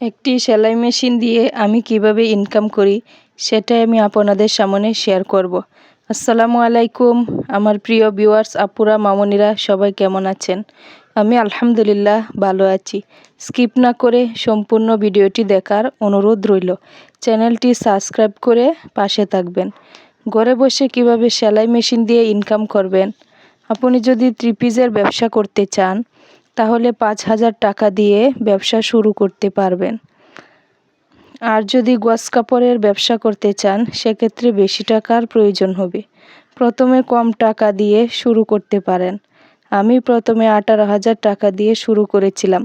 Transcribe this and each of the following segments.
একটি সেলাই মেশিন দিয়ে আমি কীভাবে ইনকাম করি, সেটাই আমি আপনাদের সামনে শেয়ার করব। আসসালামু আলাইকুম, আমার প্রিয় ভিউয়ার্স আপুরা, মামনিরা, সবাই কেমন আছেন? আমি আলহামদুলিল্লাহ ভালো আছি। স্কিপ না করে সম্পূর্ণ ভিডিওটি দেখার অনুরোধ রইল। চ্যানেলটি সাবস্ক্রাইব করে পাশে থাকবেন। ঘরে বসে কীভাবে সেলাই মেশিন দিয়ে ইনকাম করবেন? আপনি যদি ত্রিপিজের ব্যবসা করতে চান তাহলে পাঁচ হাজার টাকা দিয়ে ব্যবসা শুরু করতে পারবেন। আর যদি গোয়াস কাপড়ের ব্যবসা করতে চান, সেক্ষেত্রে বেশি টাকার প্রয়োজন হবে। প্রথমে কম টাকা দিয়ে শুরু করতে পারেন। আমি প্রথমে আঠারো হাজার টাকা দিয়ে শুরু করেছিলাম।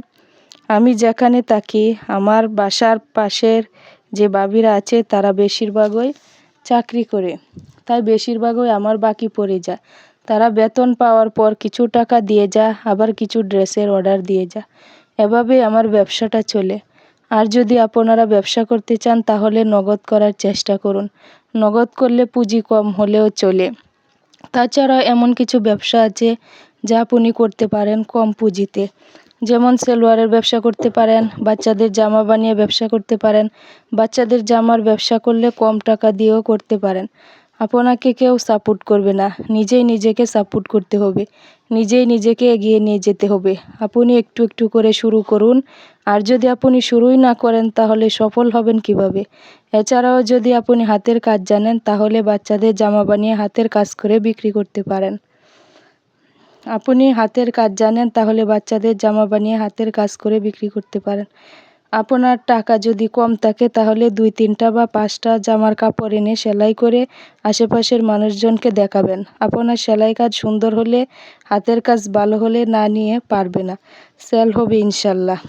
আমি যেখানে থাকি, আমার বাসার পাশের যে বাবিরা আছে, তারা বেশিরভাগই চাকরি করে। তাই বেশিরভাগই আমার বাকি পড়ে যায়। তারা বেতন পাওয়ার পর কিছু টাকা দিয়ে যা, আবার কিছু ড্রেসের অর্ডার দিয়ে যা। এভাবে আমার ব্যবসাটা চলে। আর যদি আপনারা ব্যবসা করতে চান, তাহলে নগদ করার চেষ্টা করুন। নগদ করলে পুঁজি কম হলেও চলে। তাছাড়া এমন কিছু ব্যবসা আছে যা আপনি করতে পারেন কম পুঁজিতে। যেমন সেলোয়ারের ব্যবসা করতে পারেন, বাচ্চাদের জামা বানিয়ে ব্যবসা করতে পারেন, বাচ্চাদের জামার ব্যবসা করলে কম টাকা দিয়েও করতে পারেন। আপনাকে কেউ সাপোর্ট করবে না। নিজেই নিজেকে সাপোর্ট করতে হবে। নিজেই নিজেকে এগিয়ে নিয়ে যেতে হবে। আপনি একটু একটু করে শুরু করুন। আর যদি আপনি শুরুই না করেন, তাহলে সফল হবেন কীভাবে? এছাড়াও যদি আপনি হাতের কাজ জানেন, তাহলে বাচ্চাদের জামা বানিয়ে হাতের কাজ করে বিক্রি করতে পারেন। আপনি হাতের কাজ জানেন, তাহলে বাচ্চাদের জামা বানিয়ে হাতের কাজ করে বিক্রি করতে পারেন। আপনার টাকা যদি কম থাকে তাহলে দুই, তিনটা বা পাঁচটা জামার কাপড় এনে সেলাই করে আশেপাশের মানুষজনকে দেখাবেন। আপনার সেলাই কাজ সুন্দর হলে, হাতের কাজ ভালো হলে না নিয়ে পারবে না। সেল হবে ইনশাল্লাহ।